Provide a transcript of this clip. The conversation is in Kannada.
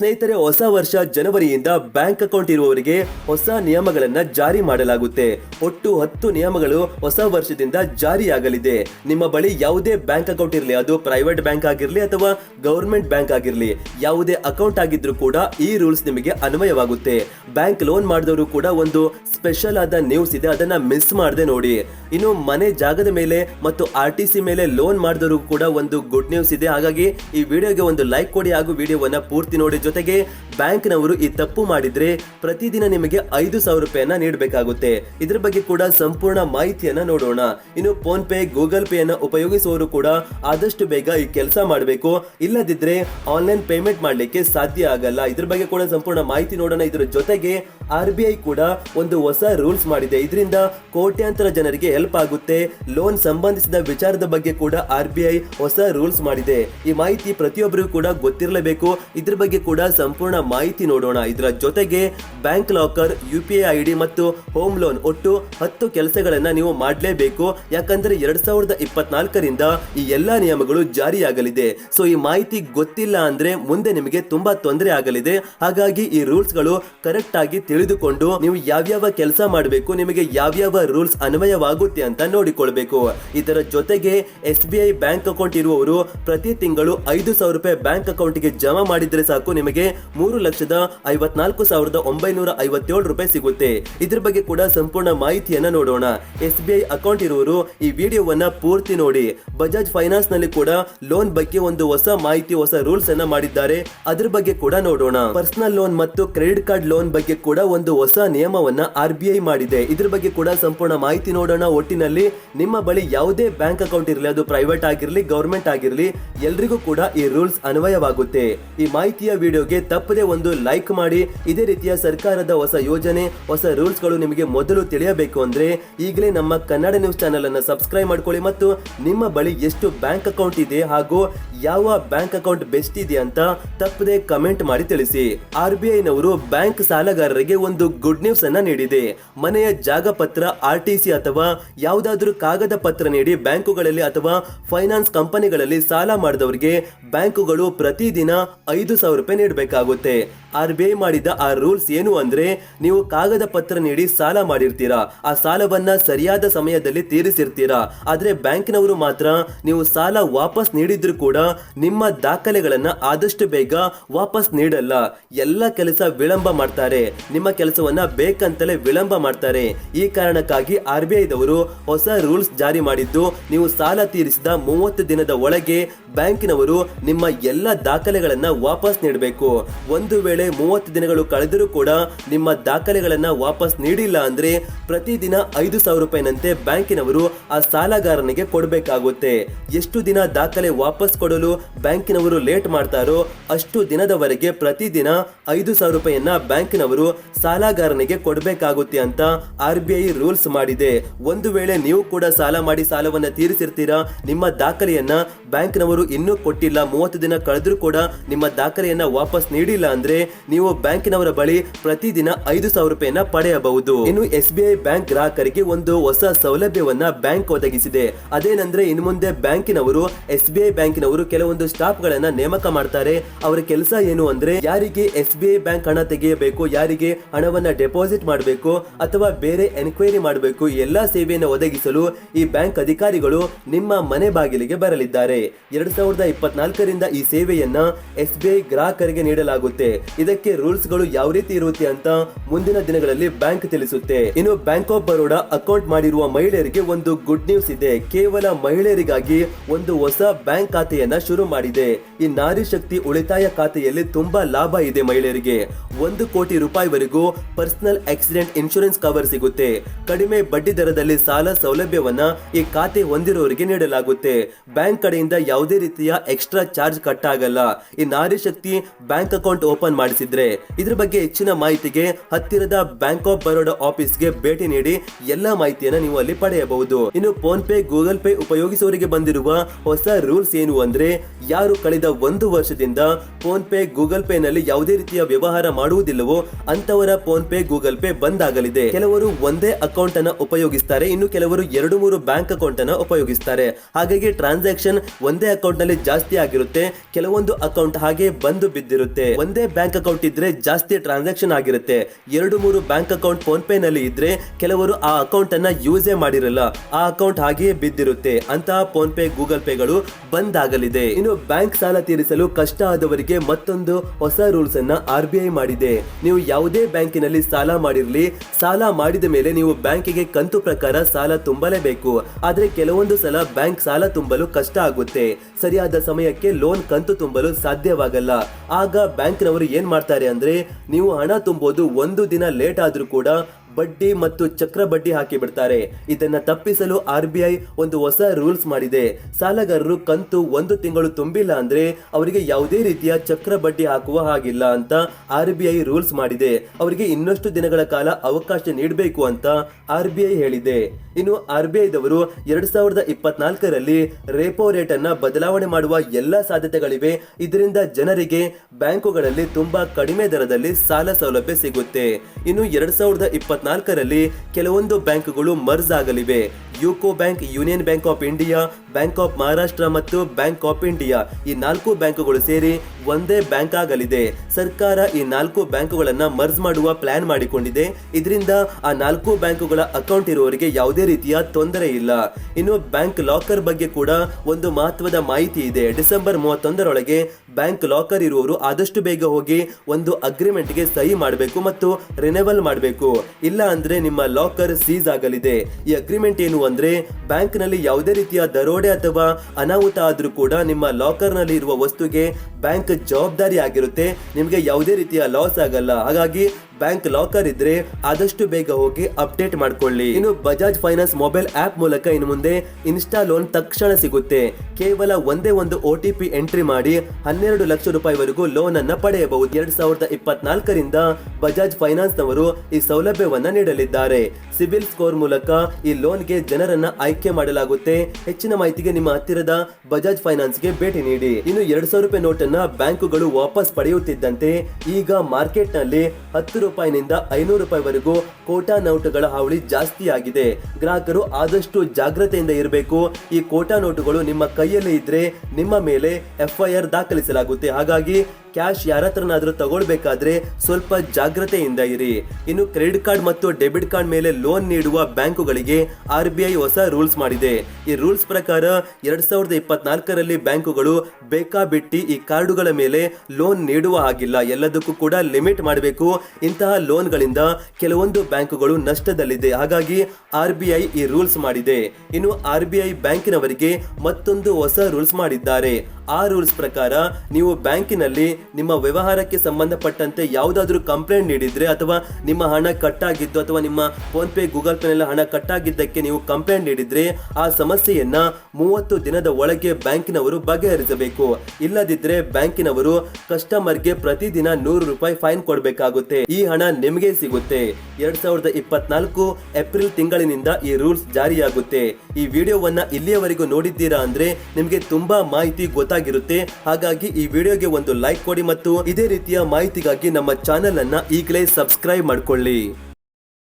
ಸ್ನೇಹಿತರೆ, ಹೊಸ ವರ್ಷ ಜನವರಿಯಿಂದ ಬ್ಯಾಂಕ್ ಅಕೌಂಟ್ ಇರುವವರಿಗೆ ಹೊಸ ನಿಯಮಗಳನ್ನ ಜಾರಿ ಮಾಡಲಾಗುತ್ತೆ. ಒಟ್ಟು ಹತ್ತು ನಿಯಮಗಳು ಹೊಸ ವರ್ಷದಿಂದ ಜಾರಿಯಾಗಲಿದೆ. ನಿಮ್ಮ ಬಳಿ ಯಾವುದೇ ಬ್ಯಾಂಕ್ ಅಕೌಂಟ್ ಇರಲಿ, ಅದು ಪ್ರೈವೇಟ್ ಬ್ಯಾಂಕ್ ಆಗಿರಲಿ ಅಥವಾ ಗೌರ್ಮೆಂಟ್ ಬ್ಯಾಂಕ್ ಆಗಿರಲಿ, ಯಾವುದೇ ಅಕೌಂಟ್ ಆಗಿದ್ರು ಕೂಡ ಈ ರೂಲ್ಸ್ ನಿಮಗೆ ಅನ್ವಯವಾಗುತ್ತೆ. ಬ್ಯಾಂಕ್ ಲೋನ್ ಮಾಡಿದವರು ಕೂಡ ಒಂದು ಸ್ಪೆಷಲ್ ಆದ ನ್ಯೂಸ್ ಇದೆ, ಅದನ್ನ ಮಿಸ್ ಮಾಡದೆ ನೋಡಿ. ಇನ್ನು ಮನೆ ಜಾಗದ ಮೇಲೆ ಮತ್ತು ಆರ್ ಟಿ ಸಿ ಮೇಲೆ ಲೋನ್ ಮಾಡಿದವರು ಕೂಡ ಒಂದು ಗುಡ್ ನ್ಯೂಸ್ ಇದೆ. ಹಾಗಾಗಿ ಈ ವಿಡಿಯೋಗೆ ಒಂದು ಲೈಕ್ ಕೊಡಿ ಹಾಗೂ ವಿಡಿಯೋವನ್ನ ಪೂರ್ತಿ ನೋಡಿ. ಜೊತೆಗೆ ಬ್ಯಾಂಕ್ನವರು ಈ ತಪ್ಪು ಮಾಡಿದ್ರೆ ಪ್ರತಿದಿನ ನಿಮಗೆ ಐದು ಸಾವಿರ ರೂಪಾಯಿಯನ್ನ ನೀಡಬೇಕಾಗುತ್ತೆ. ಇದ್ರ ಬಗ್ಗೆ ಕೂಡ ಸಂಪೂರ್ಣ ಮಾಹಿತಿಯನ್ನ ನೋಡೋಣ. ಇನ್ನು ಫೋನ್ ಪೇ ಗೂಗಲ್ ಪೇ ಅನ್ನ ಉಪಯೋಗಿಸುವವರು ಕೂಡ ಆದಷ್ಟು ಬೇಗ ಈ ಕೆಲಸ ಮಾಡಬೇಕು. ಇಲ್ಲದಿದ್ರೆ ಆನ್ಲೈನ್ ಪೇಮೆಂಟ್ ಮಾಡಲಿಕ್ಕೆ ಸಾಧ್ಯ ಆಗಲ್ಲ. ಇದ್ರ ಬಗ್ಗೆ ಕೂಡ ಸಂಪೂರ್ಣ ಮಾಹಿತಿ ನೋಡೋಣ. ಇದ್ರ ಜೊತೆಗೆ ಆರ್ ಬಿ ಐ ಕೂಡ ಒಂದು ಹೊಸ ರೂಲ್ಸ್ ಮಾಡಿದೆ. ಇದರಿಂದ ಕೋಟ್ಯಾಂತರ ಜನರಿಗೆ ಹೆಲ್ಪ್ ಆಗುತ್ತೆ. ಲೋನ್ ಸಂಬಂಧಿಸಿದ ವಿಚಾರದ ಬಗ್ಗೆ ಕೂಡ ಆರ್ ಬಿ ಐ ಹೊಸ ರೂಲ್ಸ್ ಮಾಡಿದೆ. ಈ ಮಾಹಿತಿ ಪ್ರತಿಯೊಬ್ಬರಿಗೂ ಕೂಡ ಗೊತ್ತಿರಲೇಬೇಕು. ಇದ್ರ ಬಗ್ಗೆ ಕೂಡ ಸಂಪೂರ್ಣ ಮಾಹಿತಿ ನೋಡೋಣ. ಇದರ ಜೊತೆಗೆ bank locker, U P I ID ಮತ್ತು ಹೋಮ್ ಲೋನ್ ಒಟ್ಟು ಹತ್ತು ಕೆಲಸಗಳನ್ನ ನೀವು ಮಾಡಲೇಬೇಕು. ಯಾಕಂದ್ರೆ ಎರಡ್ ಸಾವಿರದ ಇಪ್ಪತ್ನಾಲ್ಕರಿಂದ ಈ ಎಲ್ಲಾ ನಿಯಮಗಳು ಜಾರಿಯಾಗಲಿದೆ. ಸೊ ಈ ಮಾಹಿತಿ ಗೊತ್ತಿಲ್ಲ ಅಂದ್ರೆ ಮುಂದೆ ನಿಮಗೆ ತುಂಬಾ ತೊಂದರೆ ಆಗಲಿದೆ. ಹಾಗಾಗಿ ಈ ರೂಲ್ಸ್ಗಳು ಕರೆಕ್ಟ್ ಆಗಿ ತಿಳಿದುಕೊಂಡು ನೀವು ಯಾವ್ಯಾವ ಕೆಲಸ ಮಾಡಬೇಕು, ನಿಮಗೆ ಯಾವ್ಯಾವ ರೂಲ್ಸ್ ಅನ್ವಯವಾಗುತ್ತೆ ಅಂತ ನೋಡಿಕೊಳ್ಬೇಕು. ಇದರ ಜೊತೆಗೆ S B I bank account ಇರುವವರು ಪ್ರತಿ ತಿಂಗಳು ಐದು ಸಾವಿರ ರೂಪಾಯಿ ಬ್ಯಾಂಕ್ ಅಕೌಂಟ್ಗೆ ಜಮಾ ಮಾಡಿದ್ರೆ ಸಾಕು. ನಿಮಗೆ ಮೂರು ಲಕ್ಷದ ಐವತ್ನಾಲ್ಕು ಸಾವಿರದ ಒಂಬೈನೂರ ಐವತ್ತೇಳು ರೂಪಾಯಿ ಸಿಗುತ್ತೆ. ಇದ್ರ ಬಗ್ಗೆ ಕೂಡ ಸಂಪೂರ್ಣ ಮಾಹಿತಿಯನ್ನ ನೋಡೋಣ. ಎಸ್ ಬಿ ಐ ಅಕೌಂಟ್ ಇರುವರು ಈ ವಿಡಿಯೋವನ್ನ ಪೂರ್ತಿ ನೋಡಿ. ಬಜಾಜ್ ಫೈನಾನ್ಸ್ನಲ್ಲಿ ಕೂಡ ಲೋನ್ ಬಗ್ಗೆ ಒಂದು ಹೊಸ ಮಾಹಿತಿ, ಹೊಸ ರೂಲ್ಸ್ ಅನ್ನ ಮಾಡಿದ್ದಾರೆ. ಅದ್ರ ಬಗ್ಗೆ ಕೂಡ ನೋಡೋಣ. ಪರ್ಸನಲ್ ಲೋನ್ ಮತ್ತು ಕ್ರೆಡಿಟ್ ಕಾರ್ಡ್ ಲೋನ್ ಬಗ್ಗೆ ಕೂಡ ಒಂದು ಹೊಸ ನಿಯಮವನ್ನ ಆರ್ ಬಿ ಮಾಡಿದೆ. ಇದ್ರ ಬಗ್ಗೆ ಕೂಡ ಸಂಪೂರ್ಣ ಮಾಹಿತಿ ನೋಡೋಣ. ಒಟ್ಟಿನಲ್ಲಿ ನಿಮ್ಮ ಬಳಿ ಯಾವುದೇ ಬ್ಯಾಂಕ್ ಅಕೌಂಟ್ ಇರಲಿ, ಅದು ಪ್ರೈವೇಟ್ ಆಗಿರಲಿ, ಗೌರ್ಮೆಂಟ್ ಆಗಿರಲಿ, ಎಲ್ರಿಗೂ ಕೂಡ ಈ ರೂಲ್ಸ್ ಅನ್ವಯವಾಗುತ್ತೆ. ಈ ಮಾಹಿತಿಯ ವಿಡಿಯೋಗೆ ತಪ್ಪದೆ ಒಂದು ಲೈಕ್ ಮಾಡಿ. ಇದೇ ರೀತಿಯ ಸರ್ಕಾರದ ಹೊಸ ಯೋಜನೆ, ಹೊಸ ರೂಲ್ಸ್ಗಳು ನಿಮಗೆ ಮೊದಲು ತಿಳಿಯಬೇಕು ಅಂದ್ರೆ ಈಗಲೇ ನಮ್ಮ ಕನ್ನಡ ನ್ಯೂಸ್ ಚಾನೆಲ್ ಅನ್ನು ಸಬ್ಸ್ಕ್ರೈಬ್ ಮಾಡ್ಕೊಳ್ಳಿ ಮತ್ತು ನಿಮ್ಮ ಬಳಿ ಎಷ್ಟು ಬ್ಯಾಂಕ್ ಅಕೌಂಟ್ ಇದೆ ಹಾಗೂ ಯಾವ ಬ್ಯಾಂಕ್ ಅಕೌಂಟ್ ಬೆಸ್ಟ್ ಇದೆ ಅಂತ ತಪ್ಪದೆ ಕಮೆಂಟ್ ಮಾಡಿ ತಿಳಿಸಿ. ಆರ್ ಬಿ ಐನವರು ಬ್ಯಾಂಕ್ ಸಾಲಗಾರರಿಗೆ ಒಂದು ಗುಡ್ ನ್ಯೂಸ್ ಅನ್ನ ನೀಡಿದೆ. ಮನೆಯ ಜಾಗ ಪತ್ರ, ಆರ್ ಟಿ ಅಥವಾ ಯಾವುದಾದ್ರೂ ಕಾಗದ ಪತ್ರ ನೀಡಿ ಬ್ಯಾಂಕುಗಳಲ್ಲಿ ಅಥವಾ ಫೈನಾನ್ಸ್ ಕಂಪನಿಗಳಲ್ಲಿ ಸಾಲ ಮಾಡಿದವರಿಗೆ ಬ್ಯಾಂಕುಗಳು ಪ್ರತಿದಿನ ಐದು ಸಾವಿರ ರೂಪಾಯಿ ನೀಡಬೇಕಾಗುತ್ತೆ ಆರ್ ಬಿ ಐ ಮಾಡಿದ ಆ ರೂಲ್ಸ್ ಏನು ಅಂದ್ರೆ, ನೀವು ಕಾಗದ ಪತ್ರ ನೀಡಿ ಸಾಲ ಮಾಡಿರ್ತೀರಾ, ಆ ಸಾಲವನ್ನ ಸರಿಯಾದ ಸಮಯದಲ್ಲಿ ತೀರಿಸಿರ್ತೀರಾ. ಆದ್ರೆ ಬ್ಯಾಂಕ್ನವರು ಮಾತ್ರ ನೀವು ಸಾಲ ವಾಪಸ್ ನೀಡಿದ್ರು ಕೂಡ ನಿಮ್ಮ ದಾಖಲೆಗಳನ್ನ ಆದಷ್ಟು ಬೇಗ ವಾಪಸ್ ನೀಡಲ್ಲ. ಎಲ್ಲ ಕೆಲಸ ವಿಳಂಬ ಮಾಡ್ತಾರೆ. ನಿಮ್ಮ ಕೆಲಸವನ್ನ ಬೇಕಂತಲೇ ವಿಳಂಬ ಮಾಡ್ತಾರೆ. ಈ ಕಾರಣಕ್ಕಾಗಿ ಆರ್ ಬಿ ಐದವರು ಹೊಸ ರೂಲ್ಸ್ ಜಾರಿ ಮಾಡಿದ್ದು, ನೀವು ಸಾಲ ತೀರಿಸಿದ ಮೂವತ್ತು ದಿನದ ಒಳಗೆ ಬ್ಯಾಂಕಿನವರು ನಿಮ್ಮ ಎಲ್ಲ ದಾಖಲೆಗಳನ್ನ ವಾಪಸ್ ನೀಡಬೇಕು. ಒಂದು ವೇಳೆ ಮೂವತ್ತು ದಿನಗಳು ಕಳೆದರೂ ಕೂಡ ನಿಮ್ಮ ದಾಖಲೆಗಳನ್ನ ವಾಪಸ್ ನೀಡಿಲ್ಲ ಅಂದ್ರೆ ಪ್ರತಿದಿನ ಐದು ಸಾವಿರ ರೂಪಾಯಿನಂತೆ ಬ್ಯಾಂಕಿನವರು ಆ ಸಾಲಗಾರನಿಗೆ ಕೊಡಬೇಕಾಗುತ್ತೆ. ಎಷ್ಟು ದಿನ ದಾಖಲೆ ವಾಪಸ್ ಕೊಡಲು ಬ್ಯಾಂಕಿನವರು ಲೇಟ್ ಮಾಡ್ತಾರೋ ಅಷ್ಟು ದಿನದವರೆಗೆ ಪ್ರತಿದಿನ ಐದು ಸಾವಿರ ರೂಪಾಯಿಯನ್ನ ಬ್ಯಾಂಕಿನವರು ಸಾಲಗಾರನಿಗೆ ಕೊಡಬೇಕಾಗುತ್ತೆ ಅಂತ ಆರ್ ಬಿ ಐ ರೂಲ್ಸ್ ಮಾಡಿದೆ. ಒಂದು ವೇಳೆ ನೀವು ಕೂಡ ಸಾಲ ಮಾಡಿ ಸಾಲವನ್ನ ತೀರಿಸಿರ್ತೀರಾ, ನಿಮ್ಮ ದಾಖಲೆಯನ್ನ ಬ್ಯಾಂಕ್ನವರು ಇನ್ನೂ ಕೊಟ್ಟಿಲ್ಲ. ಮೂವತ್ತು ದಿನ ಕಳೆದರೂ ಕೂಡ ನಿಮ್ಮ ದಾಖಲೆಯನ್ನ ವಾಪಸ್ ನೀಡಿಲ್ಲ ಅಂದ್ರೆ ನೀವು ಬ್ಯಾಂಕಿನವರ ಬಳಿ ಪ್ರತಿದಿನ ಐದು ಸಾವಿರ ರೂಪಾಯಿಯನ್ನ ಪಡೆಯಬಹುದು. ಇನ್ನು ಎಸ್ ಬಿ ಐ ಬ್ಯಾಂಕ್ ಗ್ರಾಹಕರಿಗೆ ಒಂದು ಹೊಸ ಸೌಲಭ್ಯವನ್ನ ಬ್ಯಾಂಕ್ ಒದಗಿಸಿದೆ. ಅದೇನಂದ್ರೆ ಇನ್ನು ಮುಂದೆ ಬ್ಯಾಂಕಿನವರು ಎಸ್ ಬಿ ಐ ಬ್ಯಾಂಕಿನವರು ಕೆಲವೊಂದು ಸ್ಟಾಫ್ ಗಳನ್ನ ನೇಮಕ ಮಾಡ್ತಾರೆ. ಅವರ ಕೆಲಸ ಏನು ಅಂದ್ರೆ ಯಾರಿಗೆ ಎಸ್ ಬಿ ಐ ಬ್ಯಾಂಕ್ ಹಣ ತೆಗೆಯಬೇಕು, ಯಾರಿಗೆ ಹಣವನ್ನ ಡೆಪಾಸಿಟ್ ಮಾಡಬೇಕು ಅಥವಾ ಬೇರೆ ಎನ್ಕ್ವೈರಿ ಮಾಡಬೇಕು, ಎಲ್ಲಾ ಸೇವೆಯನ್ನು ಒದಗಿಸಲು ಈ ಬ್ಯಾಂಕ್ ಅಧಿಕಾರಿಗಳು ನಿಮ್ಮ ಮನೆ ಬಾಗಿಲಿಗೆ ಬರಲಿದ್ದಾರೆ. ಎರಡ್ ಸಾವಿರದ ಇಪ್ಪತ್ನಾಲ್ಕರಿಂದ ಈ ಸೇವೆಯನ್ನ ಎಸ್ ಬಿ ಐ ಗ್ರಾಹಕರಿಗೆ ನೀಡಲಾಗುತ್ತೆ. ಇದಕ್ಕೆ ರೂಲ್ಸ್ಗಳು ಯಾವ ರೀತಿ ಇರುತ್ತೆ ಅಂತ ಮುಂದಿನ ದಿನಗಳಲ್ಲಿ ಬ್ಯಾಂಕ್ ತಿಳಿಸುತ್ತೆ. ಇನ್ನು ಬ್ಯಾಂಕ್ ಆಫ್ ಬರೋಡಾ ಅಕೌಂಟ್ ಮಾಡಿರುವ ಮಹಿಳೆಯರಿಗೆ ಒಂದು ಗುಡ್ ನ್ಯೂಸ್ ಇದೆ. ಕೇವಲ ಮಹಿಳೆಯರಿಗಾಗಿ ಒಂದು ಹೊಸ ಬ್ಯಾಂಕ್ ಖಾತೆಯನ್ನ ಶುರು ಮಾಡಿದೆ. ಈ ನಾರಿ ಶಕ್ತಿ ಉಳಿತಾಯ ಖಾತೆಯಲ್ಲಿ ತುಂಬಾ ಲಾಭ ಇದೆ ಮಹಿಳೆಯರಿಗೆ. ಒಂದು ಕೋಟಿ ರೂಪಾಯಿವರೆಗೂ ಪರ್ಸನಲ್ ಆಕ್ಸಿಡೆಂಟ್ ಇನ್ಶೂರೆನ್ಸ್ ಕವರ್ ಸಿಗುತ್ತೆ. ಕಡಿಮೆ ಬಡ್ಡಿ ದರದಲ್ಲಿ ಸಾಲ ಸೌಲಭ್ಯವನ್ನ ಈ ಖಾತೆ ಹೊಂದಿರೋರಿಗೆ ನೀಡಲಾಗುತ್ತೆ. ಬ್ಯಾಂಕ್ ಕಡೆಯಿಂದ ಯಾವುದೇ ರೀತಿಯ ಎಕ್ಸ್ಟ್ರಾ ಚಾರ್ಜ್ ಕಟ್ ಆಗಲ್ಲ. ಈ Nari Shakti bank account open ಮಾಡಿಸಿದ್ರೆ ಇದ್ರ ಬಗ್ಗೆ ಹೆಚ್ಚಿನ ಮಾಹಿತಿಗೆ ಹತ್ತಿರದ ಬ್ಯಾಂಕ್ ಆಫ್ ಬರೋಡಾ ಆಫೀಸ್ಗೆ ಭೇಟಿ ನೀಡಿ ಎಲ್ಲಾ ಮಾಹಿತಿಯನ್ನು ನೀವು ಅಲ್ಲಿ ಪಡೆಯಬಹುದು. ಇನ್ನು ಫೋನ್ ಪೇ ಗೂಗಲ್ ಪೇ ಉಪಯೋಗಿಸುವವರಿಗೆ ಬಂದಿರುವ ಹೊಸ ರೂಲ್ಸ್ ಏನು ಅಂದ್ರೆ ಯಾರು ಕಳೆದ ಒಂದು ವರ್ಷದಿಂದ ಫೋನ್ ಪೇ ಗೂಗಲ್ ಪೇ ನಲ್ಲಿ ಯಾವುದೇ ರೀತಿಯ ವ್ಯವಹಾರ ಮಾಡುವುದಿಲ್ಲವೋ ಅಂತವರ ಫೋನ್ ಪೇ ಗೂಗಲ್ ಪೇ ಬಂದ್ ಆಗಲಿದೆ ಕೆಲವರು ಒಂದೇ ಅಕೌಂಟ್ ಅನ್ನ ಉಪಯೋಗಿಸ್ತಾರೆ, ಇನ್ನು ಕೆಲವರು ಎರಡು ಮೂರು ಬ್ಯಾಂಕ್ ಅಕೌಂಟ್ ಅನ್ನ ಉಪಯೋಗಿಸ್ತಾರೆ. ಹಾಗಾಗಿ ಟ್ರಾನ್ಸಾಕ್ಷನ್ ಒಂದೇ ಅಕೌಂಟ್ನಲ್ಲಿ ಜಾಸ್ತಿ ಆಗಿರುತ್ತೆ, ಕೆಲವೊಂದು ಅಕೌಂಟ್ ಹಾಗೆ ಬಂದು ಬಿದ್ದಿರುತ್ತೆ. ಒಂದೇ ಬ್ಯಾಂಕ್ ಅಕೌಂಟ್ ಇದ್ರೆ ಜಾಸ್ತಿ ಟ್ರಾನ್ಸಾಕ್ಷನ್ ಆಗಿರುತ್ತೆ. ಎರಡು ಮೂರು ಬ್ಯಾಂಕ್ ಅಕೌಂಟ್ ಫೋನ್ ಪೇ ನಲ್ಲಿ ಇದ್ರೆ ಕೆಲವರು ಆ ಅಕೌಂಟ್ ಅನ್ನ ಯೂಸೇ ಮಾಡಿರಲ್ಲ, ಆ ಅಕೌಂಟ್ ಹಾಗೆಯೇ ಬಿದ್ದಿರುತ್ತೆ ಅಂತಹ ಫೋನ್ ಪೇ, ಗೂಗಲ್ ಪೇಗಳು ಬಂದ್ ಆಗಲಿದೆ ಇನ್ನು ಬ್ಯಾಂಕ್ ಸಾಲ ತೀರಿಸಲು ಕಷ್ಟ ಆದವರಿಗೆ ಮತ್ತೊಂದು ಹೊಸ ರೂಲ್ಸ್ ಅನ್ನ ಆರ್ ಬಿ ಮಾಡಿದೆ. ನೀವು ಯಾವುದೇ ಬ್ಯಾಂಕಿನಲ್ಲಿ ಸಾಲ ಮಾಡಿರ್ಲಿ, ಸಾಲ ಮಾಡಿದ ಮೇಲೆ ನೀವು ಬ್ಯಾಂಕಿಗೆ ಕಂತು ಪ್ರಕಾರ ಸಾಲ ತುಂಬಲೇಬೇಕು. ಆದ್ರೆ ಕೆಲವೊಂದು ಸಲ ಬ್ಯಾಂಕ್ ಸಾಲ ತುಂಬಲು ಕಷ್ಟ ಆಗುತ್ತೆ. ಸರಿಯಾದ ಸಮಯಕ್ಕೆ ಲೋನ್ ಕಂತು ತುಂಬಲು ಸಾಧ್ಯವಾಗಲ್ಲ. ಆಗ ಬ್ಯಾಂಕ್ನವರು ಏನ್ ಮಾಡ್ತಾರೆ ಅಂದ್ರೆ, ನೀವು ಹಣ ತುಂಬೋದು ಒಂದು ದಿನ ಲೇಟ್ ಆದ್ರೂ ಕೂಡ ಬಡ್ಡಿ ಮತ್ತು ಚಕ್ರ ಬಡ್ಡಿ ಹಾಕಿ ಬಿಡ್ತಾರೆ. ಇದನ್ನ ತಪ್ಪಿಸಲು ಆರ್ ಬಿ ಒಂದು ಹೊಸ ರೂಲ್ಸ್ ಮಾಡಿದೆ. ಸಾಲಗಾರರು ಕಂತು ಒಂದು ತಿಂಗಳು ತುಂಬಿಲ್ಲ ಅಂದ್ರೆ ಅವರಿಗೆ ಯಾವುದೇ ರೀತಿಯ ಚಕ್ರ ಬಡ್ಡಿ ಹಾಕುವ ಹಾಗಿಲ್ಲ ಅಂತ ಆರ್ ಬಿ ರೂಲ್ಸ್ ಮಾಡಿದೆ. ಅವರಿಗೆ ಇನ್ನಷ್ಟು ದಿನಗಳ ಕಾಲ ಅವಕಾಶ ನೀಡಬೇಕು ಅಂತ ಆರ್ ಬಿ ಹೇಳಿದೆ. ಇನ್ನು ಆರ್ ಬಿ ಐದವರು ಎರಡ್ ಸಾವಿರದ ಇಪ್ಪತ್ನಾಲ್ಕರಲ್ಲಿ ರೇಪೋ ರೇಟ್ ಅನ್ನ ಬದಲಾವಣೆ ಮಾಡುವ ಎಲ್ಲ ಸಾಧ್ಯತೆಗಳಿವೆ. ಇದರಿಂದ ಜನರಿಗೆ ಬ್ಯಾಂಕುಗಳಲ್ಲಿ ತುಂಬಾ ಕಡಿಮೆ ದರದಲ್ಲಿ ಸಾಲ ಸೌಲಭ್ಯ ಸಿಗುತ್ತೆ. ಇನ್ನು ಎರಡ್ ಸಾವಿರದ ಇಪ್ಪತ್ನಾಲ್ಕರಲ್ಲಿ ಕೆಲವೊಂದು ಬ್ಯಾಂಕ್ಗಳು merge ಆಗಲಿವೆ. UCO bank, union bank of India, bank of Maharashtra ಮತ್ತು ಬ್ಯಾಂಕ್ ಆಫ್ ಇಂಡಿಯಾ ಈ ನಾಲ್ಕು ಬ್ಯಾಂಕುಗಳು ಸೇರಿ ಒಂದೇ ಬ್ಯಾಂಕ್ ಆಗಲಿದೆ. ಸರ್ಕಾರ ಈ ನಾಲ್ಕು ಬ್ಯಾಂಕುಗಳನ್ನು ಮರ್ಜ್ ಮಾಡುವ ಪ್ಲಾನ್ ಮಾಡಿಕೊಂಡಿದೆ. ಇದರಿಂದ ಆ ನಾಲ್ಕು ಬ್ಯಾಂಕುಗಳ ಅಕೌಂಟ್ ಇರುವವರಿಗೆ ಯಾವುದೇ ರೀತಿಯ ತೊಂದರೆ ಇಲ್ಲ. ಇನ್ನು ಬ್ಯಾಂಕ್ ಲಾಕರ್ ಬಗ್ಗೆ ಕೂಡ ಒಂದು ಮಹತ್ವದ ಮಾಹಿತಿ ಇದೆ. ಡಿಸೆಂಬರ್ ಮೂವತ್ತೊಂದರೊಳಗೆ ಬ್ಯಾಂಕ್ ಲಾಕರ್ ಇರುವವರು ಆದಷ್ಟು ಬೇಗ ಹೋಗಿ ಒಂದು ಅಗ್ರಿಮೆಂಟ್ಗೆ ಸಹಿ ಮಾಡಬೇಕು ಮತ್ತು ರಿನೆವಲ್ ಮಾಡಬೇಕು. ಇಲ್ಲ ಅಂದ್ರೆ ನಿಮ್ಮ ಲಾಕರ್ ಸೀಸ್ ಆಗಲಿದೆ. ಈ ಅಗ್ರಿಮೆಂಟ್ ಏನು ಅಂದ್ರೆ ಬ್ಯಾಂಕ್ನಲ್ಲಿ ಯಾವುದೇ ರೀತಿಯ ದರೋಡೆ ಅಥವಾ ಅನಾಹುತ ಆದ್ರೂ ಕೂಡ ನಿಮ್ಮ ಲಾಕರ್ನಲ್ಲಿ ಇರುವ ವಸ್ತುಗೆ ಬ್ಯಾಂಕ್ ಜವಾಬ್ದಾರಿ ಆಗಿರುತ್ತೆ. ನಿಮಗೆ ಯಾವುದೇ ರೀತಿಯ ಲಾಸ್ ಆಗಲ್ಲ. ಹಾಗಾಗಿ ಬ್ಯಾಂಕ್ ಲಾಕರ್ ಇದ್ರೆ ಆದಷ್ಟು ಬೇಗ ಹೋಗಿ ಅಪ್ಡೇಟ್ ಮಾಡ್ಕೊಳ್ಳಿ. ಇನ್ನು ಬಜಾಜ್ ಫೈನಾನ್ಸ್ ಮೊಬೈಲ್ ಆಪ್ ಮೂಲಕ ಇನ್ನು ಮುಂದೆ ಇನ್ಸ್ಟಾ ಲೋನ್ ತಕ್ಷಣ ಸಿಗುತ್ತೆ. ಕೇವಲ ಒಂದೇ ಒಂದು ಒ ಟಿ ಪಿ ಎಂಟ್ರಿ ಮಾಡಿ ಹನ್ನೆರಡು ಲಕ್ಷ ರೂಪಾಯಿವರೆಗೂ ಲೋನ್ ಅನ್ನ ಪಡೆಯಬಹುದು. ಎರಡ್ ಸಾವಿರದ ಇಪ್ಪತ್ನಾಲ್ಕರಿಂದ ಬಜಾಜ್ ಫೈನಾನ್ಸ್ ನವರು ಈ ಸೌಲಭ್ಯವನ್ನ ನೀಡಲಿದ್ದಾರೆ. ಸಿಬಿಲ್ ಸ್ಕೋರ್ ಮೂಲಕ ಈ ಲೋನ್ಗೆ ಜನರನ್ನ ಆಯ್ಕೆ ಮಾಡಲಾಗುತ್ತೆ. ಹೆಚ್ಚಿನ ಮಾಹಿತಿಗೆ ನಿಮ್ಮ ಹತ್ತಿರದ ಬಜಾಜ್ ಫೈನಾನ್ಸ್ಗೆ ಭೇಟಿ ನೀಡಿ. ಇನ್ನು ಎರಡ್ ಸಾವಿರ ರೂಪಾಯಿ ನೋಟನ್ನ ಬ್ಯಾಂಕುಗಳು ವಾಪಸ್ ಪಡೆಯುತ್ತಿದ್ದಂತೆ ಈಗ ಮಾರ್ಕೆಟ್ನಲ್ಲಿ ಹತ್ತು ರೂಪಾಯಿನಿಂದ ಐನೂರು ರೂಪಾಯಿವರೆಗೂ ಕೋಟಾ ನೋಟುಗಳ ಹಾವಳಿ ಜಾಸ್ತಿ ಆಗಿದೆ. ಗ್ರಾಹಕರು ಆದಷ್ಟು ಜಾಗ್ರತೆಯಿಂದ ಇರಬೇಕು. ಈ ಕೋಟಾ ನೋಟುಗಳು ನಿಮ್ಮ ಕೈಯಲ್ಲಿ ಇದ್ರೆ ನಿಮ್ಮ ಮೇಲೆ ಎಫ್ಐಆರ್ ದಾಖಲಿಸಲಾಗುತ್ತೆ. ಹಾಗಾಗಿ ಕ್ಯಾಶ್ ಯಾರ ಹತ್ರನಾದರೂ ತಗೊಳ್ಬೇಕಾದ್ರೆ ಸ್ವಲ್ಪ ಜಾಗ್ರತೆಯಿಂದ ಇರಿ. ಇನ್ನು ಕ್ರೆಡಿಟ್ ಕಾರ್ಡ್ ಮತ್ತು ಡೆಬಿಟ್ ಕಾರ್ಡ್ ಮೇಲೆ ಲೋನ್ ನೀಡುವ ಬ್ಯಾಂಕುಗಳಿಗೆ ಆರ್ ಬಿ ಐ ಹೊಸ ರೂಲ್ಸ್ ಮಾಡಿದೆ. ಈ ರೂಲ್ಸ್ ಪ್ರಕಾರ ಎರಡ್ ಸಾವಿರದ ಇಪ್ಪತ್ನಾಲ್ಕರಲ್ಲಿ ಬ್ಯಾಂಕುಗಳು ಬೇಕಾಬಿಟ್ಟಿ ಈ ಕಾರ್ಡುಗಳ ಮೇಲೆ ಲೋನ್ ನೀಡುವ ಹಾಗಿಲ್ಲ. ಎಲ್ಲದಕ್ಕೂ ಕೂಡ ಲಿಮಿಟ್ ಮಾಡಬೇಕು. ಇಂತಹ ಲೋನ್ಗಳಿಂದ ಕೆಲವೊಂದು ಬ್ಯಾಂಕುಗಳು ನಷ್ಟದಲ್ಲಿದೆ. ಹಾಗಾಗಿ ಆರ್ ಬಿ ಐ ಈ ರೂಲ್ಸ್ ಮಾಡಿದೆ. ಇನ್ನು ಆರ್ ಬಿ ಐ ಬ್ಯಾಂಕಿನವರಿಗೆ ಮತ್ತೊಂದು ಹೊಸ ರೂಲ್ಸ್ ಮಾಡಿದ್ದಾರೆ. ಆ ರೂಲ್ಸ್ ಪ್ರಕಾರ ನೀವು ಬ್ಯಾಂಕಿನಲ್ಲಿ ನಿಮ್ಮ ವ್ಯವಹಾರಕ್ಕೆ ಸಂಬಂಧಪಟ್ಟಂತೆ ಯಾವುದಾದ್ರೂ ಕಂಪ್ಲೇಂಟ್ ನೀಡಿದ್ರೆ ಅಥವಾ ನಿಮ್ಮ ಹಣ ಕಟ್ಟಾಗಿದ್ದು ಅಥವಾ ನಿಮ್ಮ ಫೋನ್ ಪೇ ಗೂಗಲ್ ಪೇ ನಲ್ಲಿ ಹಣ ಕಟ್ಟಾಗಿದ್ದಕ್ಕೆ ನೀವು ಕಂಪ್ಲೇಂಟ್ ನೀಡಿದ್ರೆ ಆ ಸಮಸ್ಯೆಯನ್ನ ಮೂವತ್ತು ದಿನದ ಒಳಗೆ ಬ್ಯಾಂಕಿನವರು ಬಗೆಹರಿಸಬೇಕು. ಇಲ್ಲದಿದ್ರೆ ಬ್ಯಾಂಕಿನವರು ಕಸ್ಟಮರ್ಗೆ ಪ್ರತಿದಿನ ನೂರು ರೂಪಾಯಿ ಫೈನ್ ಕೊಡಬೇಕಾಗುತ್ತೆ. ಈ ಹಣ ನಿಮಗೆ ಸಿಗುತ್ತೆ. ಎರಡ್ ಸಾವಿರದ ಇಪ್ಪತ್ನಾಲ್ಕು ಏಪ್ರಿಲ್ ತಿಂಗಳಿನಿಂದ ಈ ರೂಲ್ಸ್ ಜಾರಿಯಾಗುತ್ತೆ. ಈ ವಿಡಿಯೋವನ್ನ ಇಲ್ಲಿಯವರೆಗೂ ನೋಡಿದ್ದೀರಾ ಅಂದ್ರೆ ನಿಮಗೆ ತುಂಬಾ ಮಾಹಿತಿ ಗೊತ್ತಾಗಿರುತ್ತೆ. ಹಾಗಾಗಿ ಈ ವಿಡಿಯೋಗೆ ಒಂದು ಲೈಕ್ ಕೊಡಿ ಮತ್ತು ಇದೇ ರೀತಿಯ ಮಾಹಿತಿಗಾಗಿ ನಮ್ಮ ಚಾನೆಲ್ ಅನ್ನ ಈಗಲೇ ಸಬ್ಸ್ಕ್ರೈಬ್ ಮಾಡ್ಕೊಳ್ಳಿ.